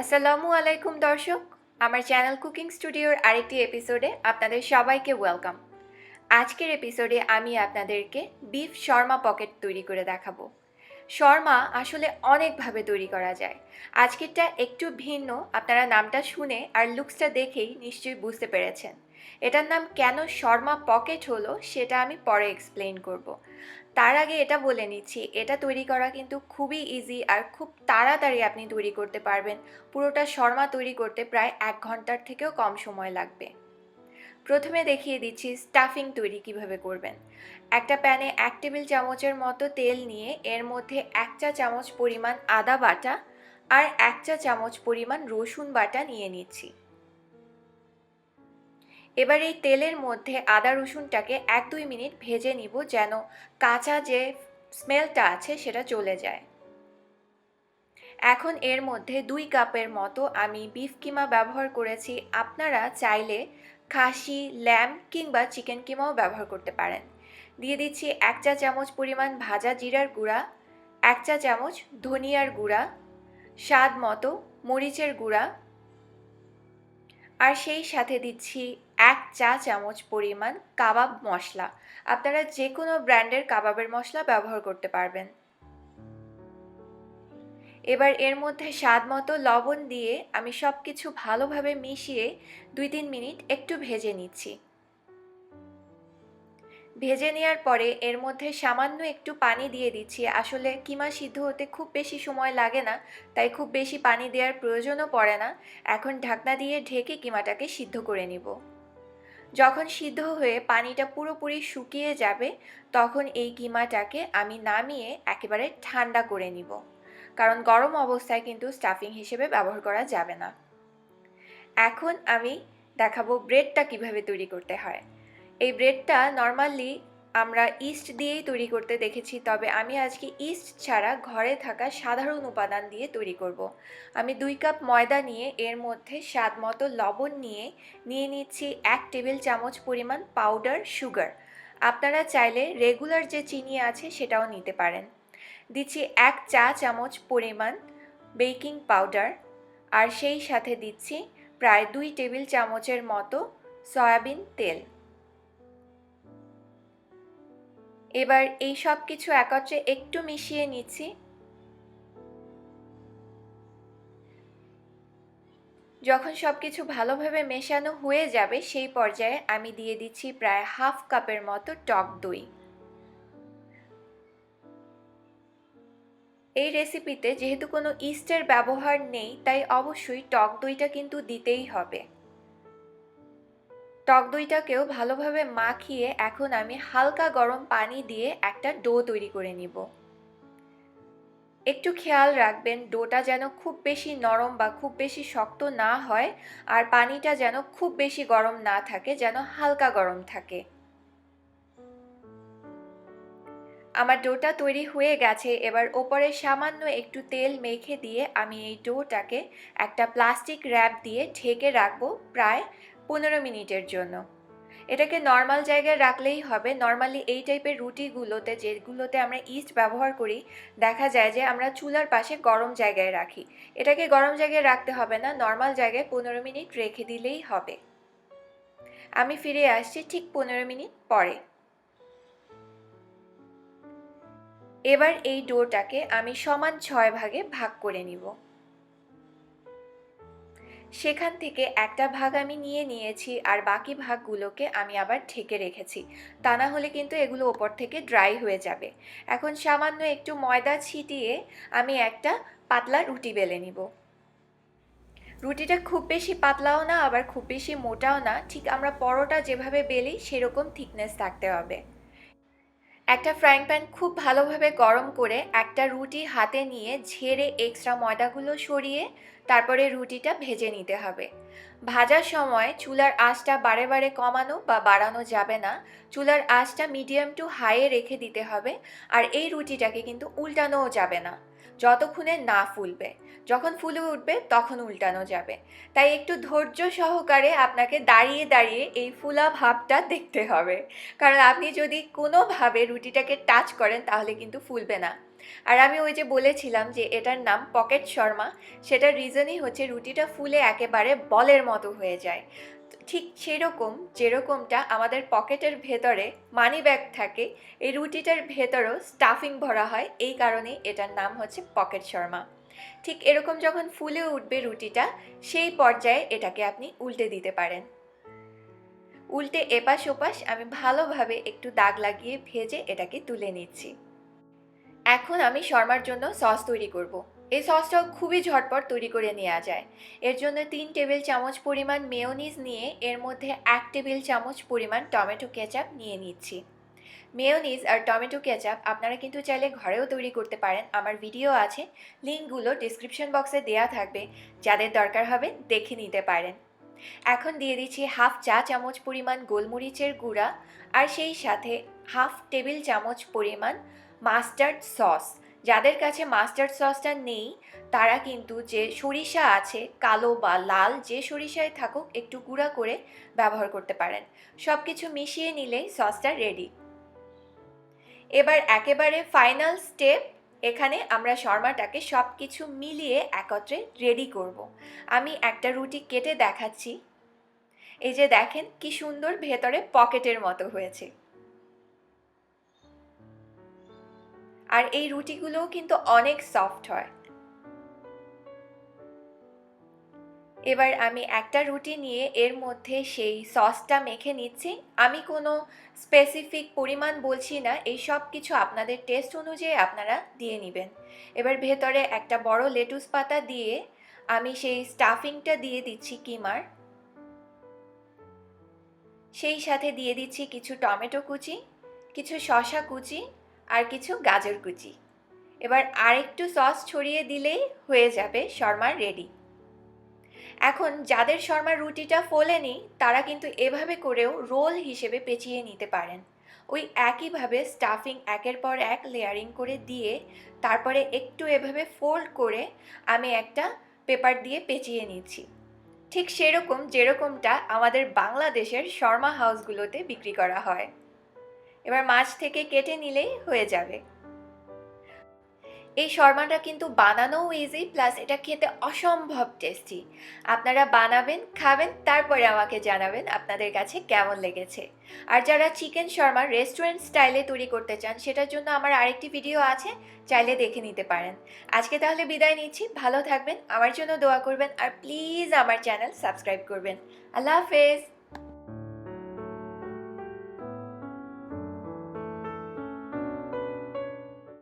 আসসালামু আলাইকুম, দর্শক। আমার চ্যানেল কুকিং স্টুডিওর আরেকটি এপিসোডে আপনাদের সবাইকে ওয়েলকাম। আজকের এপিসোডে আমি আপনাদেরকে বিফ শর্মা পকেট তৈরি করে দেখাবো। শর্মা আসলে অনেকভাবে তৈরি করা যায়। আজকেরটা একটু ভিন্ন, আপনারা নামটা শুনে আর লুকসটা দেখেই নিশ্চয়ই বুঝতে পেরেছেন। এটার নাম কেন শর্মা পকেট হলো, সেটা আমি পরে এক্সপ্লেন করব। তার আগে এটা বলে নিচ্ছি, এটা তৈরি করা কিন্তু খুবই ইজি আর খুব তাড়াতাড়ি আপনি তৈরি করতে পারবেন। পুরোটা শর্মা তৈরি করতে প্রায় এক ঘণ্টার থেকেও কম সময় লাগবে। প্রথমে দেখিয়ে দিচ্ছি স্টাফিং তৈরি কীভাবে করবেন। একটা প্যানে এক টেবিল চামচের মতো তেল নিয়ে এর মধ্যে এক চা চামচ পরিমাণ আদা বাটা আর এক চা চামচ পরিমাণ রসুন বাটা নিয়ে নিচ্ছি। এবার এই তেলের মধ্যে আদা রসুনটাকে এক দুই মিনিট ভেজে নিব যেন কাঁচা যে স্মেলটা আছে সেটা চলে যায়। এখন এর মধ্যে দুই কাপের মতো আমি বিফ কিমা ব্যবহার করেছি। আপনারা চাইলে খাসি ল্যাম্প কিংবা চিকেন কিমাও ব্যবহার করতে পারেন। দিয়ে দিচ্ছি এক চা চামচ পরিমাণ ভাজা জিরার গুঁড়া, এক চা চামচ ধনিয়ার গুঁড়া, স্বাদ মতো মরিচের গুঁড়া। আর সেই সাথে দিচ্ছি এক চা চামচ পরিমাণ কাবাব মশলা। আপনারা যে কোনো ব্র্যান্ডের কাবাবের মশলা ব্যবহার করতে পারবেন। এবার এর মধ্যে স্বাদ মতো লবণ দিয়ে আমি সব কিছু ভালোভাবে মিশিয়ে দুই তিন মিনিট একটু ভেজে নিচ্ছি। ভেজে নেওয়ার পরে এর মধ্যে সামান্য একটু পানি দিয়ে দিচ্ছি। আসলে কিমা সিদ্ধ হতে খুব বেশি সময় লাগে না, তাই খুব বেশি পানি দেওয়ার প্রয়োজনও পড়ে না। এখন ঢাকনা দিয়ে ঢেকে কিমাটাকে সিদ্ধ করে নিব। যখন সিদ্ধ হয়ে পানিটা পুরোপুরি শুকিয়ে যাবে, তখন এই কিমাটাকে আমি নামিয়ে একেবারে ঠান্ডা করে নিব। কারণ গরম অবস্থায় কিন্তু স্টাফিং হিসেবে ব্যবহার করা যাবে না। এখন আমি দেখাবো ব্রেডটা কীভাবে তৈরি করতে হয়। এই ব্রেডটা নর্মালি আমরা ইস্ট দিয়েই তৈরি করতে দেখেছি, তবে আমি আজকে ইস্ট ছাড়া ঘরে থাকা সাধারণ উপাদান দিয়ে তৈরি করব। আমি দুই কাপ ময়দা নিয়ে এর মধ্যে স্বাদ মতো লবণ নিয়ে নিয়ে নিচ্ছি এক টেবিল চামচ পরিমাণ পাউডার সুগার। আপনারা চাইলে রেগুলার যে চিনি আছে সেটাও নিতে পারেন। দিচ্ছি এক চা চামচ পরিমাণ বেকিং পাউডার, আর সেই সাথে দিচ্ছি প্রায় দুই টেবিল চামচের মতো সয়াবিন তেল। এবার এই সব কিছু একত্রে একটু মিশিয়ে নিচ্ছি। যখন সব কিছু ভালোভাবে মেশানো হয়ে যাবে, সেই পর্যায়ে আমি দিয়ে দিচ্ছি প্রায় হাফ কাপের মতো টক দই। এই রেসিপিতে যেহেতু কোনো ইস্টের ব্যবহার নেই, তাই অবশ্যই টক দইটা কিন্তু দিতেই হবে। টক দইটাকেও ভালোভাবে মাখিয়ে এখন আমি হালকা গরম পানি দিয়ে একটা ডো তৈরি করে নিব। একটু খেয়াল রাখবেন, ডোটা যেন খুব বেশি নরম বা খুব বেশি শক্ত না হয় আর পানিটা যেন খুব বেশি গরম না থাকে, যেন হালকা গরম থাকে। আমার ডোটা তৈরি হয়ে গেছে, এবার ওপরে সামান্য একটু তেল মেখে দিয়ে আমি এই ডোটাকে একটা প্লাস্টিক র্যাপ দিয়ে ঢেকে রাখব প্রায় পনেরো মিনিটের জন্য। এটাকে নর্মাল জায়গায় রাখলেই হবে। নর্মালি এই টাইপের রুটিগুলোতে, যেগুলোতে আমরা ইস্ট ব্যবহার করি, দেখা যায় যে আমরা চুলার পাশে গরম জায়গায় রাখি। এটাকে গরম জায়গায় রাখতে হবে না নর্মাল জায়গায় পনেরো মিনিট রেখে দিলেই হবে। আমি ফিরে আসছি ঠিক পনেরো মিনিট পরে। এবার এই ডোটাকে আমি সমান ছয় ভাগে ভাগ করে নিব। সেখান থেকে একটা ভাগ আমি নিয়ে নিয়েছি আর বাকি ভাগগুলোকে আমি আবার ঢেকে রেখেছি। তা না হলে কিন্তু এগুলো ওপর থেকে ড্রাই হয়ে যাবে। এখন সামান্য একটু ময়দা ছিটিয়ে আমি একটা পাতলা রুটি বেলে নিব। রুটিটা খুব বেশি পাতলাও না, আবার খুব বেশি মোটাও না। ঠিক আমরা পরোটা যেভাবে বেলি, সেরকম থিকনেস থাকতে হবে। একটা ফ্রাইং প্যান খুব ভালোভাবে গরম করে একটা রুটি হাতে নিয়ে ঝেড়ে এক্সট্রা ময়দাগুলো সরিয়ে তারপরে রুটিটা ভেজে নিতে হবে। ভাজার সময় চুলার আঁচটা বারে বারে কমানো বা বাড়ানো যাবে না। চুলার আঁচটা মিডিয়াম টু হাইয়ে রেখে দিতে হবে আর এই রুটিটাকে কিন্তু উল্টানোও যাবে না। যতক্ষণে না ফুলবে। যখন ফুলে উঠবে, তখন উল্টানো যাবে। তাই একটু ধৈর্য সহকারে আপনাকে দাঁড়িয়ে দাঁড়িয়ে এই ফুলা ভাবটা দেখতে হবে। কারণ আপনি যদি কোনোভাবে রুটিটাকে টাচ করেন, তাহলে কিন্তু ফুলবে না। আর আমি ওই যে বলেছিলাম যে এটার নাম পকেট শর্মা, সেটার রিজনই হচ্ছে রুটিটা ফুলে একেবারে বলের মতো হয়ে যায়। ঠিক সেরকম যেরকমটা আমাদের পকেটের ভেতরে মানি ব্যাগ থাকে, এই রুটিটার ভেতরেও স্টাফিং ভরা হয়, এই কারণে এটার নাম হচ্ছে পকেট শর্মা। ঠিক এরকম যখন ফুলে উঠবে রুটিটা, সেই পর্যায়ে এটাকে আপনি উল্টে দিতে পারেন। উল্টে এপাশ ওপাশ আমি ভালোভাবে একটু দাগ লাগিয়ে ভেজে এটাকে তুলে নিচ্ছি। এখন আমি শর্মার জন্য সস তৈরি করব। এই সসটাও খুবই ঝটপট তৈরি করে নেওয়া যায়। এর জন্য তিন টেবিল চামচ পরিমাণ মেয়োনিজ নিয়ে এর মধ্যে এক টেবিল চামচ পরিমাণ টমেটো কেচাপ নিয়ে নিচ্ছি। মেয়োনিজ আর টমেটো কেচাপ আপনারা কিন্তু চাইলে ঘরেও তৈরি করতে পারেন। আমার ভিডিও আছে, লিঙ্কগুলো ডিসক্রিপশন বক্সে দেওয়া থাকবে। যাদের দরকার হবে দেখে নিতে পারেন। এখন দিয়ে দিচ্ছি হাফ চা চামচ পরিমাণ গোলমরিচের গুঁড়া আর সেই সাথে হাফ টেবিল চামচ পরিমাণ মাস্টার্ড সস। যাদের কাছে মাস্টার্ড সসটা নেই, তারা কিন্তু যে সরিষা আছে, কালো বা লাল যে সরিষায় থাকুক, একটু গুঁড়া করে ব্যবহার করতে পারেন। সব কিছু মিশিয়ে নিলেই সসটা রেডি এবার একেবারে ফাইনাল স্টেপ এখানে আমরা শর্মাটাকে সব কিছু মিলিয়ে একত্রে রেডি করব। আমি একটা রুটি কেটে দেখাচ্ছি। এই যে দেখেন, কি সুন্দর ভেতরে পকেটের মতো হয়েছে। আর এই রুটিগুলোও কিন্তু অনেক সফট হয়। এবার আমি একটা রুটি নিয়ে এর মধ্যে সেই সসটা মেখে নিচ্ছি। আমি কোনো স্পেসিফিক পরিমাণ বলছি না, এই সব কিছু আপনাদের টেস্ট অনুযায়ী আপনারা দিয়ে নেবেন। এবার ভেতরে একটা বড় লেটুস পাতা দিয়ে আমি সেই স্টাফিংটা দিয়ে দিচ্ছি কিমার। সেই সাথে দিয়ে দিচ্ছি কিছু টমেটো কুচি, কিছু শশা কুচি আর কিছু গাজর কুচি। এবার আরেকটু সস ছড়িয়ে দিলেই হয়ে যাবে শর্মার রেডি। এখন যাদের শর্মার রুটিটা ফোলেনি, তারা কিন্তু এভাবে করেও রোল হিসেবে পেঁচিয়ে নিতে পারেন। ওই একইভাবে স্টাফিং একের পর এক লেয়ারিং করে দিয়ে, তারপরে একটু এভাবে ফোল্ড করে আমি একটা পেপার দিয়ে পেঁচিয়ে নিচ্ছি। ঠিক সেরকম যেরকমটা আমাদের বাংলাদেশের শর্মা হাউসগুলোতে বিক্রি করা হয়। এবার মাছ থেকে কেটে নিলেই হয়ে যাবে। এই শর্মাটা কিন্তু বানানোও ইজি প্লাস এটা খেতে অসম্ভব টেস্টি আপনারা বানাবেন, খাবেন, তারপরে আমাকে জানাবেন আপনাদের কাছে কেমন লেগেছে। আর যারা চিকেন শর্মা রেস্টুরেন্ট স্টাইলে তৈরি করতে চান, সেটার জন্য আমার আরেকটি ভিডিও আছে, চাইলে দেখে নিতে পারেন। আজকে তাহলে বিদায় নিচ্ছি, ভালো থাকবেন, আমার জন্য দোয়া করবেন, আর প্লিজ আমার চ্যানেল সাবস্ক্রাইব করবেন। আল্লাহ হাফেজ!